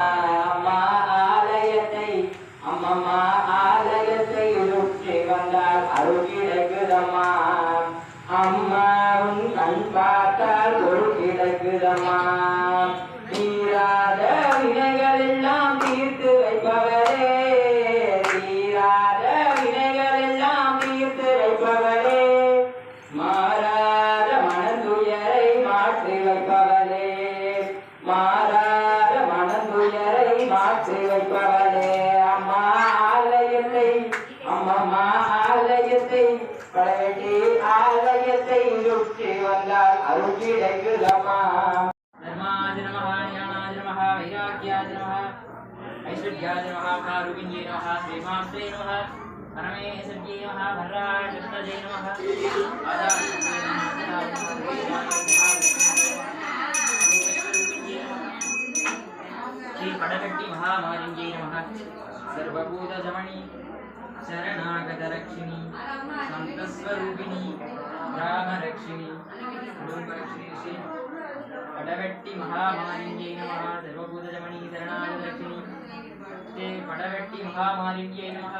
அம்மா ஆலயத்தை அம்மம்மா ஆலயத்தை சுற்றி வந்தால் அருள் கிடைக்குதம்மா. அம்மா உன் கண் பார்த்தால் பொருள் கிடைக்குதம்மா. தீராத வினைகள் எல்லாம் தீர்த்து வைப்பவரே தீராத வினைகள் எல்லாம் தீர்த்து வைப்பவரே. மாறாத மனதுயரை மாற்றி வைப்பவரே மாறாத பரலே அம்மா ஆலயத்தை அம்மம்மா ஆலயத்தை பழைய ஆலயத்தை ருட்டி வந்தால் அருள் கிடைக்குதம்மா தர்மாஜ நம ஞானாஜ நம வைராக்கியாஜ நம ஐஸ்வர்யாஜ நம காருண்யே நம ஸ்ரீமாஸ்ரே நம பரமேஸ்வர்யே நம வர்ராஜ நம ஸ்ரீ படகட்டி மகாமாலிங்கை நம சர்வபூதஜமணி சரணாகதரட்சிணி சந்தஸ்வரூபிணி ராமரட்சிணி குடும்பரட்சிணி ஸ்ரீ படவெட்டி மகாமாலிங்கை நம சர்வபூதஜமணி சரணாகதரட்சிணி ஸ்ரீ படவெட்டி மகாமாலிங்கை நம